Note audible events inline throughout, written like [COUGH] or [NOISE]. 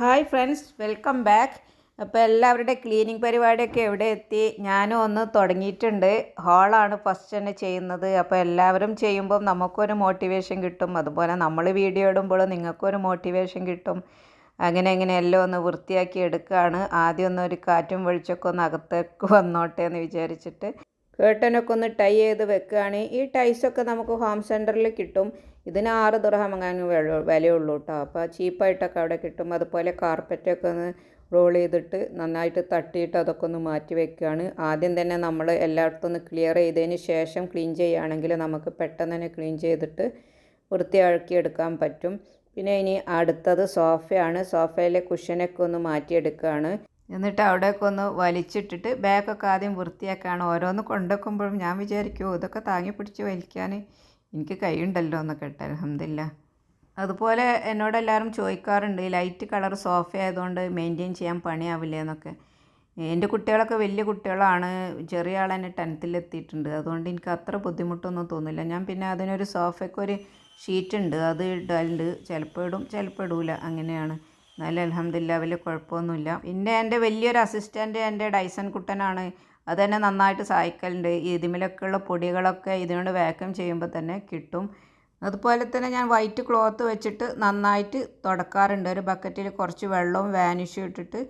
Hi friends welcome back. അപ്പോൾ എല്ലാവരുടെ cleaning പരിപാടിയൊക്കെ എവിടെ എത്തി? ഞാനും ഒന്ന് തുടങ്ങിയിട്ടുണ്ട്. ഹാളാണ് ഫസ്റ്റ് തന്നെ ചെയ്യുന്നത്. അപ്പോൾ എല്ലാവരും ചെയ്യുമ്പം നമുക്കൊരു മോട്ടിവേഷൻ കിട്ടും. അതുപോലെ നമ്മൾ വീഡിയോ ഇടുമ്പോൾ നിങ്ങൾക്കൊരു മോട്ടിവേഷൻ കിട്ടും. അങ്ങനെ അങ്ങനെ എല്ലാം ഒന്ന് വൃത്തിയാക്കി എടുക്കുകയാണ്. ആദ്യം ഒന്ന് ഒരു കാറ്റും വെളിച്ചൊക്കെ ഒന്ന് അകത്തേക്ക് വന്നോട്ടെ എന്ന് വിചാരിച്ചിട്ട്. കേട്ടനൊക്കെ ഒന്ന് ടൈ ചെയ്ത് വെക്കുകയാണ് ഈ ടൈസൊക്കെ നമുക്ക് ഹോം സെന്ററിൽ കിട്ടും. ഇതിന് ആറ് ദിർഹം വിലയുള്ളൂ കേട്ടോ അപ്പോൾ ചീപ്പായിട്ടൊക്കെ അവിടെ കിട്ടും. അതുപോലെ കാർപ്പറ്റൊക്കെ ഒന്ന് റോൾ ചെയ്തിട്ട് നന്നായിട്ട് തട്ടിയിട്ട് അതൊക്കെ ഒന്ന് മാറ്റി വെക്കുകയാണ്. ആദ്യം തന്നെ നമ്മൾ എല്ലായിടത്തും ഒന്ന് ക്ലിയർ ചെയ്തതിന് ശേഷം ക്ലീൻ ചെയ്യുകയാണെങ്കിൽ നമുക്ക് പെട്ടെന്ന് തന്നെ ക്ലീൻ ചെയ്തിട്ട് വൃത്തിയാക്കി എടുക്കാൻ പറ്റും. പിന്നെ ഇനി അടുത്തത് സോഫയാണ് സോഫയിലെ കുഷനൊക്കെ ഒന്ന് മാറ്റിയെടുക്കുകയാണ്. എന്നിട്ട് അവിടെയൊക്കെ ഒന്ന് വലിച്ചിട്ടിട്ട് ബാഗൊക്കെ ആദ്യം വൃത്തിയാക്കാണ്. ഓരോന്ന് കൊണ്ടുവെക്കുമ്പോഴും ഞാൻ വിചാരിക്കുമോ ഇതൊക്കെ താങ്ങി പിടിച്ച് വലിക്കാൻ എനിക്ക് കൈയുണ്ടല്ലോ എന്നൊക്കെ ഇട്ട്. അലഹമില്ല അതുപോലെ എന്നോട് എല്ലാവരും ചോദിക്കാറുണ്ട് ഈ ലൈറ്റ് കളർ സോഫ ആയതുകൊണ്ട് മെയിന്റെയിൻ ചെയ്യാൻ പണിയാവില്ലേ? എന്നൊക്കെ. എന്റെ കുട്ടികളൊക്കെ വലിയ കുട്ടികളാണ് ചെറിയ ആൾ തന്നെ ടെൻത്തിലെത്തിയിട്ടുണ്ട് അതുകൊണ്ട് എനിക്ക് അത്ര ബുദ്ധിമുട്ടൊന്നും തോന്നില്ല ഞാൻ പിന്നെ അതിനൊരു സോഫയ്ക്കൊരു ഷീറ്റ് ഉണ്ട് അത് ഇടലുണ്ട്. ചിലപ്പോൾ ഇടും ചിലപ്പോൾ ഇടൂല. അങ്ങനെയാണ്. എന്നാലും അലഹമില്ല വലിയ കുഴപ്പമൊന്നുമില്ല. പിന്നെ എന്റെ വലിയൊരു അസിസ്റ്റന്റ് എന്റെ ഡൈസൺ കുട്ടനാണ്. അത് തന്നെ നന്നായിട്ട് സഹായിക്കലുണ്ട്. ഇതിമിലൊക്കെ ഉള്ള പൊടികളൊക്കെ ഇതിനോട് വാക്യൂം ചെയ്യുമ്പോൾ തന്നെ കിട്ടും. അതുപോലെ തന്നെ ഞാൻ വൈറ്റ് ക്ലോത്ത് വെച്ചിട്ട് നന്നായിട്ട് തുടക്കാറുണ്ട്. ഒരു ബക്കറ്റിൽ കുറച്ച് വെള്ളവും വാനിഷും ഇട്ടിട്ട്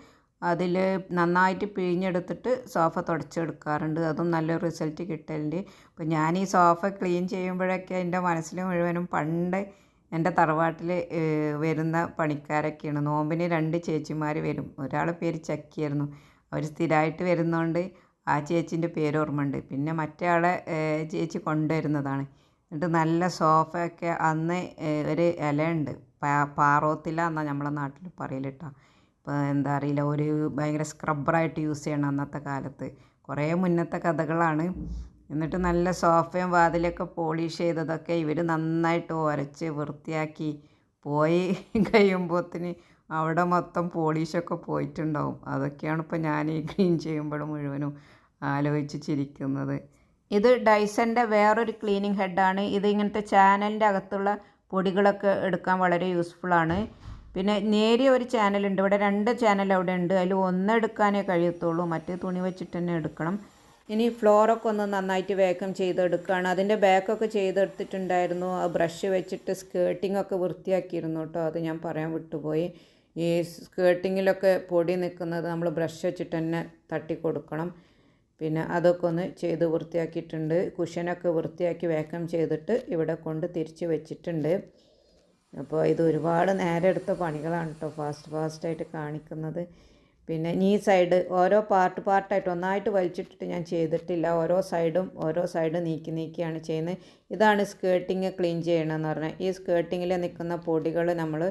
അതിൽ നന്നായിട്ട് പിഴിഞ്ഞെടുത്തിട്ട് സോഫ തുടച്ചെടുക്കാറുണ്ട്. അതും നല്ലൊരു റിസൾട്ട് കിട്ടലുണ്ട്. അപ്പോൾ ഞാൻ ഈ സോഫ ക്ലീൻ ചെയ്യുമ്പോഴൊക്കെ എന്റെ മനസ്സിൽ മുഴുവനും പണ്ട് എന്റെ തറവാട്ടിൽ വരുന്ന പണിക്കാരൊക്കെയാണ്. നോമ്പിന് രണ്ട് ചേച്ചിമാർ വരും. ഒരാളെ പേര് ചക്കിയായിരുന്നു. അവർ സ്ഥിരമായിട്ട് വരുന്നതുകൊണ്ട് ആ ചേച്ചീന്റെ പേര് ഓർമ്മയുണ്ട്. പിന്നെ മറ്റേ ആളെ ചേച്ചി കൊണ്ടുവരുന്നതാണ്. എന്നിട്ട് നല്ല സോഫയൊക്കെ അന്ന് ഏഹ്, ഒരു ഇലയുണ്ട്. പാ പാറോത്തില എന്നാണ് നമ്മളെ നാട്ടിൽ പറയൽ കേട്ടോ. ഇപ്പോൾ എന്താ അറിയില്ല ഒരു ഭയങ്കര സ്ക്രബ്ബറായിട്ട് യൂസ് ചെയ്യണം അന്നത്തെ കാലത്ത്. കുറേ മുന്നത്തെ കഥകളാണ്. എന്നിട്ട് നല്ല സോഫയും വാതിലൊക്കെ പോളിഷ് ചെയ്തതൊക്കെ ഇവർ നന്നായിട്ട് ഉരച്ച് വൃത്തിയാക്കി പോയി. [LAUGHS] കഴിയുമ്പോഴത്തിന് അവിടെ മൊത്തം പോളിഷൊക്കെ പോയിട്ടുണ്ടാവും. അതൊക്കെയാണ് ഇപ്പോൾ ഞാൻ ഈ ക്ലീൻ ചെയ്യുമ്പോഴും മുഴുവനും ആലോചിച്ച് ചിരിക്കുന്നത്. ഇത് ഡൈസന്റെ വേറൊരു ക്ലീനിങ് ഹെഡാണ് ഇത് ഇങ്ങനത്തെ ചാനലിന്റെ അകത്തുള്ള പൊടികളൊക്കെ എടുക്കാൻ വളരെ യൂസ്ഫുള്ളാണ് പിന്നെ നേരിയ ഒരു ചാനലുണ്ട്. ഇവിടെ രണ്ട് ചാനൽ അവിടെ ഉണ്ട്. അതിൽ ഒന്ന് എടുക്കാനേ കഴിയത്തുള്ളൂ. മറ്റേ തുണി വെച്ചിട്ട് തന്നെ എടുക്കണം. ഇനി ഫ്ലോറൊക്കെ ഒന്ന് നന്നായിട്ട് വേക്കം ചെയ്തെടുക്കുകയാണ്. അതിന്റെ ബാക്കൊക്കെ ചെയ്തെടുത്തിട്ടുണ്ടായിരുന്നു. ബ്രഷ് വെച്ചിട്ട് സ്കേർട്ടിംഗ് ഒക്കെ വൃത്തിയാക്കിയിരുന്നു കേട്ടോ. അത് ഞാൻ പറയാൻ വിട്ടുപോയി. ഈ സ്കേർട്ടിങ്ങിലൊക്കെ പൊടി നിൽക്കുന്നത് നമ്മൾ ബ്രഷ് വെച്ചിട്ട് തന്നെ തട്ടി കൊടുക്കണം. പിന്നെ അതൊക്കെ ഒന്ന് ചെയ്ത് വൃത്തിയാക്കിയിട്ടുണ്ട്. കുഷനൊക്കെ വൃത്തിയാക്കി വേക്കം ചെയ്തിട്ട് ഇവിടെ കൊണ്ട് തിരിച്ച് വെച്ചിട്ടുണ്ട്. അപ്പോൾ ഇത് ഒരുപാട് നേരെ എടുത്ത പണികളാണ് കേട്ടോ. ഫാസ്റ്റ് ഫാസ്റ്റായിട്ട് കാണിക്കുന്നത്. പിന്നെ ഈ സൈഡ് ഓരോ പാർട്ട് പാർട്ടായിട്ട് ഒന്നായിട്ട് വലിച്ചിട്ടിട്ട് ഞാൻ ചെയ്തിട്ടില്ല. ഓരോ സൈഡും ഓരോ സൈഡും നീക്കി നീക്കിയാണ് ചെയ്യുന്നത്. ഇതാണ് സ്കേർട്ടിങ് ക്ലീൻ ചെയ്യണമെന്ന് പറഞ്ഞാൽ. ഈ സ്കേർട്ടിങ്ങിൽ നിൽക്കുന്ന പൊടികൾ നമ്മൾ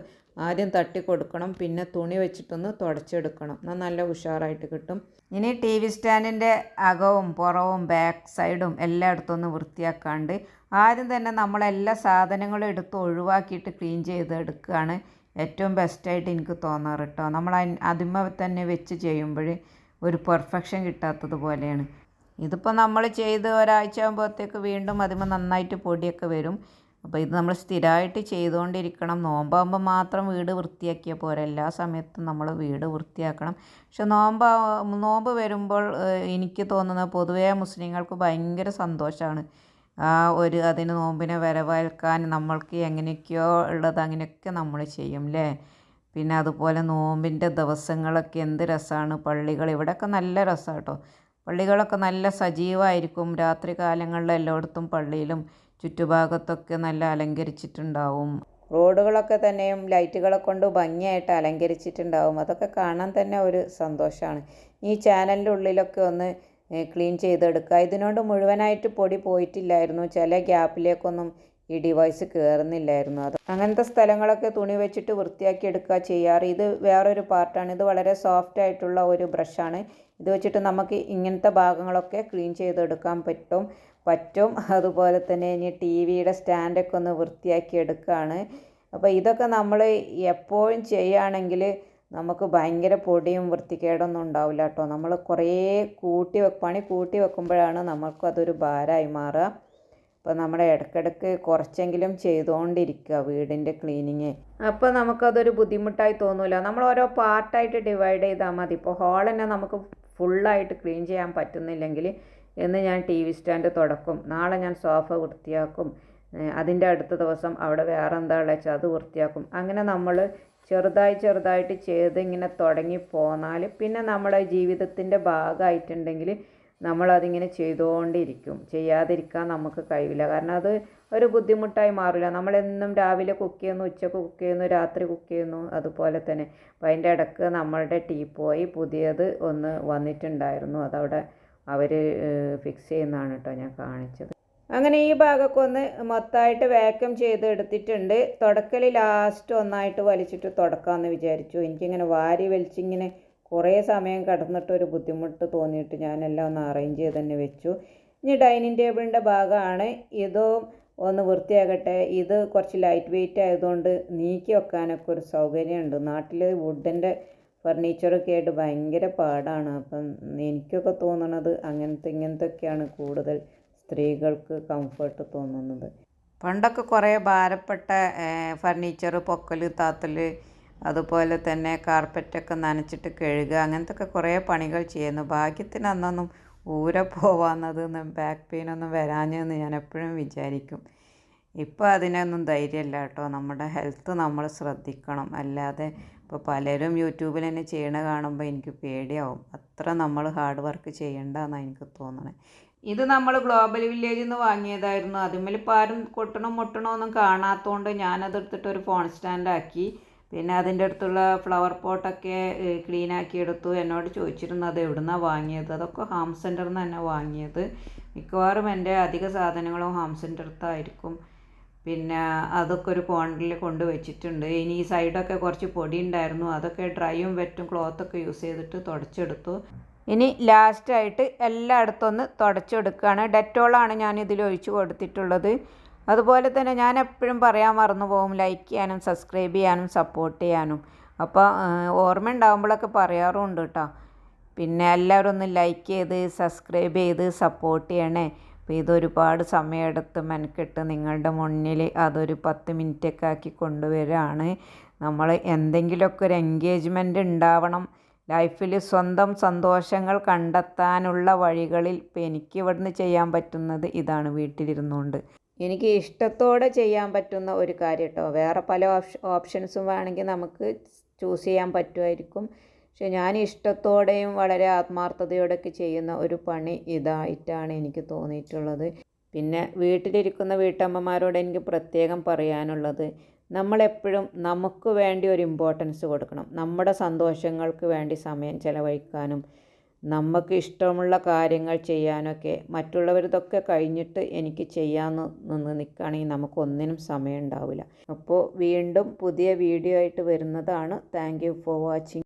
ആദ്യം തട്ടി കൊടുക്കണം പിന്നെ തുണി വെച്ചിട്ടൊന്ന് തുടച്ചെടുക്കണം. എന്നാൽ നല്ല ഉഷാറായിട്ട് കിട്ടും. ഇനി ടി വി സ്റ്റാൻഡിന്റെ അകവും പുറവും ബാക്ക് സൈഡും എല്ലായിടത്തും ഒന്ന് വൃത്തിയാക്കാണ്ട് ആദ്യം തന്നെ നമ്മളെല്ലാ സാധനങ്ങളും എടുത്ത് ഒഴിവാക്കിയിട്ട് ക്ലീൻ ചെയ്ത് എടുക്കുകയാണ് ഏറ്റവും ബെസ്റ്റായിട്ട് എനിക്ക് തോന്നാറ് കേട്ടോ നമ്മൾ അതിമ തന്നെ വെച്ച് ചെയ്യുമ്പോൾ ഒരു പെർഫെക്ഷൻ കിട്ടാത്തത് പോലെയാണ്. ഇതിപ്പോൾ നമ്മൾ ചെയ്ത് ഒരാഴ്ച ആകുമ്പോഴത്തേക്ക് വീണ്ടും അതിമ നന്നായിട്ട് പൊടിയൊക്കെ വരും. അപ്പോൾ ഇത് നമ്മൾ സ്ഥിരമായിട്ട് ചെയ്തുകൊണ്ടിരിക്കണം. നോമ്പാകുമ്പോൾ മാത്രം വീട് വൃത്തിയാക്കിയ പോലെ എല്ലാ സമയത്തും നമ്മൾ വീട് വൃത്തിയാക്കണം. പക്ഷെ നോമ്പ് നോമ്പ് വരുമ്പോൾ എനിക്ക് തോന്നുന്നത് പൊതുവേ മുസ്ലിങ്ങൾക്ക് ഭയങ്കര സന്തോഷമാണ്. ആ ഒരു അതിന് നോമ്പിനെ വരവേൽക്കാൻ നമ്മൾക്ക് എങ്ങനെയൊക്കെയോ ഉള്ളത് അങ്ങനെയൊക്കെ നമ്മൾ ചെയ്യും അല്ലേ പിന്നെ അതുപോലെ നോമ്പിന്റെ ദിവസങ്ങളൊക്കെ എന്ത് രസമാണ്? പള്ളികൾ ഇവിടെയൊക്കെ നല്ല രസമാണ് കേട്ടോ. പള്ളികളൊക്കെ നല്ല സജീവമായിരിക്കും. രാത്രി കാലങ്ങളിൽ എല്ലായിടത്തും പള്ളിയിലും ചുറ്റുഭാഗത്തൊക്കെ നല്ല അലങ്കരിച്ചിട്ടുണ്ടാവും. റോഡുകളൊക്കെ തന്നെയും ലൈറ്റുകളെ കൊണ്ട് ഭംഗിയായിട്ട് അലങ്കരിച്ചിട്ടുണ്ടാവും. അതൊക്കെ കാണാൻ തന്നെ ഒരു സന്തോഷമാണ്. ഈ ചാനലിന്റെ ഉള്ളിലൊക്കെ ഒന്ന് ക്ലീൻ ചെയ്തെടുക്കുക. ഇതിനോട് മുഴുവനായിട്ട് പൊടി പോയിട്ടില്ലായിരുന്നു. ചില ഗ്യാപ്പിലേക്കൊന്നും ഈ ഡിവൈസ് കയറുന്നില്ലായിരുന്നു അത് അങ്ങനത്തെ സ്ഥലങ്ങളൊക്കെ തുണി വെച്ചിട്ട് വൃത്തിയാക്കി എടുക്കുക ചെയ്യാറ്. ഇത് വേറൊരു പാർട്ടാണ്. ഇത് വളരെ സോഫ്റ്റ് ആയിട്ടുള്ള ഒരു ബ്രഷാണ്. ഇത് വെച്ചിട്ട് നമുക്ക് ഇങ്ങനത്തെ ഭാഗങ്ങളൊക്കെ ക്ലീൻ ചെയ്തെടുക്കാൻ പറ്റും. പറ്റും. അതുപോലെ തന്നെ ഇനി ടി വിയുടെ സ്റ്റാൻഡൊക്കെ ഒന്ന് വൃത്തിയാക്കി എടുക്കുകയാണ്. അപ്പോൾ ഇതൊക്കെ നമ്മൾ എപ്പോഴും ചെയ്യുകയാണെങ്കിൽ നമുക്ക് ഭയങ്കര പൊടിയും വൃത്തികേടൊന്നും ഉണ്ടാവില്ല കേട്ടോ. നമ്മൾ കുറേ കൂട്ടി വെക്ക് പണി കൂട്ടി വെക്കുമ്പോഴാണ് നമുക്കതൊരു ഭാരമായി മാറുക. അപ്പോൾ നമ്മുടെ ഇടയ്ക്കിടയ്ക്ക് കുറച്ചെങ്കിലും ചെയ്തുകൊണ്ടിരിക്കുക വീടിന്റെ ക്ലീനിങ്. അപ്പോൾ നമുക്കതൊരു ബുദ്ധിമുട്ടായി തോന്നില്ല നമ്മൾ ഓരോ പാർട്ടായിട്ട് ഡിവൈഡ് ചെയ്താൽ മതി. ഇപ്പോൾ ഹോൾ തന്നെ നമുക്ക് ഫുള്ളായിട്ട് ക്ലീൻ ചെയ്യാൻ പറ്റുന്നില്ലെങ്കിൽ എന്ന് ഞാൻ ടി വി സ്റ്റാൻഡ് തുടക്കും. നാളെ ഞാൻ സോഫ വൃത്തിയാക്കും. അതിന്റെ അടുത്ത ദിവസം അവിടെ വേറെ എന്താ വെച്ചാൽ അത് വൃത്തിയാക്കും. അങ്ങനെ നമ്മൾ ചെറുതായി ചെറുതായിട്ട് ചെയ്ത് ഇങ്ങനെ തുടങ്ങി പോന്നാൽ പിന്നെ നമ്മുടെ ജീവിതത്തിന്റെ ഭാഗമായിട്ടുണ്ടെങ്കിൽ നമ്മളതിങ്ങനെ ചെയ്തുകൊണ്ടിരിക്കും. ചെയ്യാതിരിക്കാൻ നമുക്ക് കഴിയില്ല കാരണം അത് ഒരു ബുദ്ധിമുട്ടായി മാറില്ല. നമ്മളെന്നും രാവിലെ കുക്ക് ചെയ്യുന്നു ഉച്ചയ്ക്ക് കുക്ക് ചെയ്യുന്നു രാത്രി കുക്ക് ചെയ്യുന്നു അതുപോലെ തന്നെ. അപ്പോൾ അതിന്റെ ഇടയ്ക്ക് നമ്മളുടെ ടീ പോയി പുതിയത് ഒന്ന് വന്നിട്ടുണ്ടായിരുന്നു. അതവിടെ അവർ ഫിക്സ് ചെയ്യുന്നതാണ് കേട്ടോ ഞാൻ കാണിച്ചത്. അങ്ങനെ ഈ ഭാഗമൊക്കെ ഒന്ന് മൊത്തമായിട്ട് വാക്യൂം ചെയ്ത് എടുത്തിട്ടുണ്ട് തുടക്കൽ ലാസ്റ്റ് ഒന്നായിട്ട് വലിച്ചിട്ട് തുടക്കാമെന്ന് വിചാരിച്ചു. എനിക്കിങ്ങനെ വാരി വലിച്ചിങ്ങനെ കുറേ സമയം കിടന്നിട്ട് ഒരു ബുദ്ധിമുട്ട് തോന്നിയിട്ട് ഞാനെല്ലാം ഒന്ന് അറേഞ്ച് ചെയ്ത് തന്നെ വെച്ചു. ഇനി ഡൈനിങ് ടേബിളിന്റെ ഭാഗമാണ്. ഇതും ഒന്ന് വൃത്തിയാകട്ടെ. ഇത് കുറച്ച് ലൈറ്റ് വെയിറ്റ് ആയതുകൊണ്ട് നീക്കി വെക്കാനൊക്കെ ഒരു സൗകര്യമുണ്ട്. നാട്ടിൽ വുഡിന്റെ ഫർണിച്ചറൊക്കെ ആയിട്ട് ഭയങ്കര പാടാണ്. അപ്പം എനിക്കൊക്കെ തോന്നണത് അങ്ങനത്തെ ഇങ്ങനത്തെ ഒക്കെയാണ് കൂടുതൽ സ്ത്രീകൾക്ക് കംഫർട്ട് തോന്നുന്നത്. പണ്ടൊക്കെ കുറേ ഭാരപ്പെട്ട ഫർണിച്ചർ പൊക്കൽ താത്തൽ അതുപോലെ തന്നെ കാർപ്പറ്റൊക്കെ നനച്ചിട്ട് കഴുകുക അങ്ങനത്തെ ഒക്കെ കുറേ പണികൾ ചെയ്യുന്നു. ഭാഗ്യത്തിന് അന്നൊന്നും ഊര പോവാന്നതൊന്നും ബാക്ക് പെയിനൊന്നും വരാഞ്ഞെന്ന് ഞാൻ എപ്പോഴും വിചാരിക്കും. ഇപ്പോൾ അതിനൊന്നും ധൈര്യമില്ല കേട്ടോ. നമ്മുടെ ഹെൽത്ത് നമ്മൾ ശ്രദ്ധിക്കണം. അല്ലാതെ ഇപ്പോൾ പലരും യൂട്യൂബിൽ തന്നെ ചെയ്യണ കാണുമ്പോൾ എനിക്ക് പേടിയാവും. അത്ര നമ്മൾ ഹാർഡ് വർക്ക് ചെയ്യണ്ടെന്നാണ് എനിക്ക് തോന്നണേ. ഇത് നമ്മൾ ഗ്ലോബൽ വില്ലേജിൽ നിന്ന് വാങ്ങിയതായിരുന്നു. അതുമ്മൽ ഇപ്പോൾ ആരും കൊട്ടണോ മുട്ടണോ ഒന്നും കാണാത്തതുകൊണ്ട് ഞാനത് എടുത്തിട്ട് ഒരു ഫോൺ സ്റ്റാൻഡാക്കി പിന്നെ അതിന്റെ അടുത്തുള്ള ഫ്ലവർ പോട്ടൊക്കെ ക്ലീൻ ആക്കി എടുത്തു. എന്നോട് ചോദിച്ചിരുന്നു അത് എവിടുന്നാണ് വാങ്ങിയത്? അതൊക്കെ ഹോം സെന്ററിൽ നിന്ന് തന്നെ വാങ്ങിയത്. മിക്കവാറും എന്റെ അധിക സാധനങ്ങളും ഹോം സെന്ററത്തായിരിക്കും പിന്നെ അതൊക്കെ ഒരു കോണിൽ കൊണ്ട് വെച്ചിട്ടുണ്ട്. ഇനി ഈ സൈഡൊക്കെ കുറച്ച് പൊടി ഉണ്ടായിരുന്നു. അതൊക്കെ ഡ്രൈയും വെറ്റും ക്ലോത്തൊക്കെ യൂസ് ചെയ്തിട്ട് തുടച്ചെടുത്തു. ഇനി ലാസ്റ്റായിട്ട് എല്ലായിടത്തൊന്ന് തുടച്ചെടുക്കുകയാണ്. ഡെറ്റോളാണ് ഞാൻ ഇതിൽ ഒഴിച്ച് കൊടുത്തിട്ടുള്ളത്. അതുപോലെ തന്നെ ഞാൻ എപ്പോഴും പറയാൻ മറന്നു പോകും ലൈക്ക് ചെയ്യാനും സബ്സ്ക്രൈബ് ചെയ്യാനും സപ്പോർട്ട് ചെയ്യാനും. അപ്പോൾ ഓർമ്മ ഉണ്ടാകുമ്പോഴൊക്കെ പറയാറുണ്ട് കേട്ടോ പിന്നെ എല്ലാവരും ഒന്ന് ലൈക്ക് ചെയ്ത് സബ്സ്ക്രൈബ് ചെയ്ത് സപ്പോർട്ട് ചെയ്യണേ. അപ്പോൾ ഇതൊരുപാട് സമയമെടുത്ത് മെനക്കെട്ട് നിങ്ങളുടെ മുന്നിൽ അതൊരു പത്ത് മിനിറ്റൊക്കെ ആക്കി കൊണ്ടുവരികയാണ്. നമ്മൾ എന്തെങ്കിലുമൊക്കെ ഒരു എൻഗേജ്മെന്റ് ഉണ്ടാവണം. ലൈഫിൽ സ്വന്തം സന്തോഷങ്ങൾ കണ്ടെത്താനുള്ള വഴികളിൽ ഇപ്പോൾ എനിക്ക് ഇവിടുന്ന് ചെയ്യാൻ പറ്റുന്നത് ഇതാണ് വീട്ടിലിരുന്നുകൊണ്ട്. എനിക്ക് ഇഷ്ടത്തോടെ ചെയ്യാൻ പറ്റുന്ന ഒരു കാര്യം കേട്ടോ വേറെ പല ഓപ്ഷ ഓപ്ഷൻസും വേണമെങ്കിൽ നമുക്ക് ചൂസ് ചെയ്യാൻ പറ്റുമായിരിക്കും. പക്ഷെ ഞാൻ ഇഷ്ടത്തോടെയും വളരെ ആത്മാർത്ഥതയോടെയൊക്കെ ചെയ്യുന്ന ഒരു പണി ഇതായിട്ടാണ് എനിക്ക് തോന്നിയിട്ടുള്ളത്. പിന്നെ വീട്ടിലിരിക്കുന്ന വീട്ടമ്മമാരോട് എനിക്ക് പ്രത്യേകം പറയാനുള്ളത് നമ്മളെപ്പോഴും നമുക്ക് വേണ്ടി ഒരു ഇമ്പോർട്ടൻസ് കൊടുക്കണം. നമ്മുടെ സന്തോഷങ്ങൾക്ക് വേണ്ടി സമയം ചിലവഴിക്കാനും നമുക്ക് ഇഷ്ടമുള്ള കാര്യങ്ങൾ ചെയ്യാനൊക്കെ മറ്റുള്ളവരിതൊക്കെ കഴിഞ്ഞിട്ട് എനിക്ക് ചെയ്യാമെന്ന് നിന്ന് നിൽക്കുകയാണെങ്കിൽ നമുക്കൊന്നിനും സമയം ഉണ്ടാവില്ല. അപ്പോൾ വീണ്ടും പുതിയ വീഡിയോ ആയിട്ട് വരുന്നതാണ്. Thank for watching